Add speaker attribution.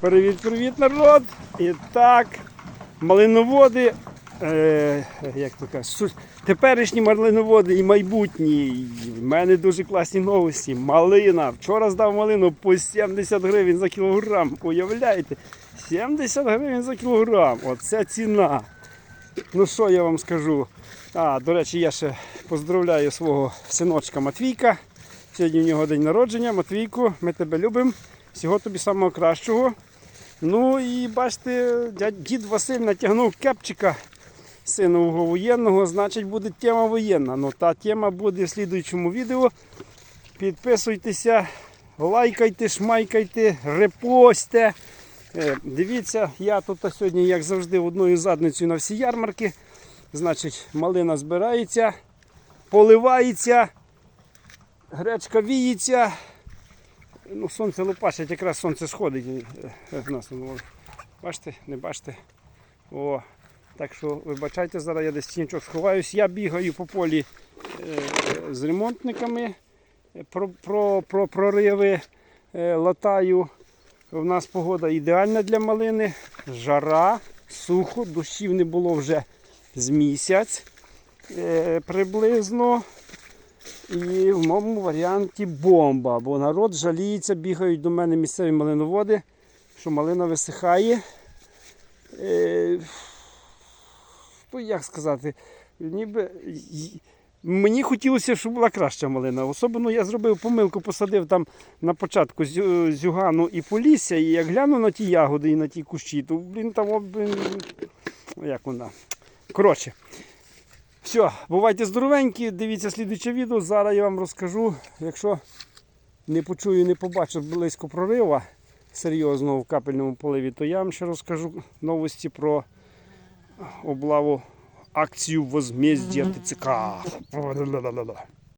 Speaker 1: Привіт-привіт, народ! І так, малиноводи, е, як то кажуть, теперішні малиноводи і майбутні. В мене дуже класні новості. Малина. Вчора здав малину по 70 гривень за кілограм. Уявляєте? 70 гривень за кілограм. Оце ціна. Ну що я вам скажу? А, до речі, я ще поздравляю свого синочка Матвійка. Сьогодні в нього день народження. Матвійку, ми тебе любимо. Всього тобі самого кращого. Ну і бачите, дід Василь натягнув кепчика синового воєнного, значить буде тема воєнна. Ну та тема буде в слідуючому відео. Підписуйтеся, лайкайте, шмайкайте, репостте. Е, Дивіться, я тут сьогодні, як завжди, одною задницею на всі ярмарки. Значить, малина збирається, поливається, гречка віється. Ну, сонце лупашить, якраз сонце сходить. е, е, в нас, бачите, не бачите. О, так що вибачайте, зараз я десь тіньочок сховаюсь. Я бігаю по полі е, з ремонтниками, про, про, про прориви латаю. У нас погода ідеальна для малини. Жара, сухо, дощів не було вже з місяць приблизно. І в моєму варіанті бомба, бо народ жаліється, бігають до мене місцеві малиноводи, що малина висихає. Е, ну, як сказати, ніби мені хотілося, щоб була краща малина. Особливо я зробив помилку, посадив там на початку зюгану і полісся, і як гляну на ті ягоди і на ті кущі, то блін, там блін, як вона. Коротше. Все, бувайте здоровенькі, дивіться слідуче відео. Зараз я вам розкажу, якщо не почую, не побачу близько прорива серйозного в капельному поливі, то я вам ще розкажу новості про облаву акцію возмездя ТЦК.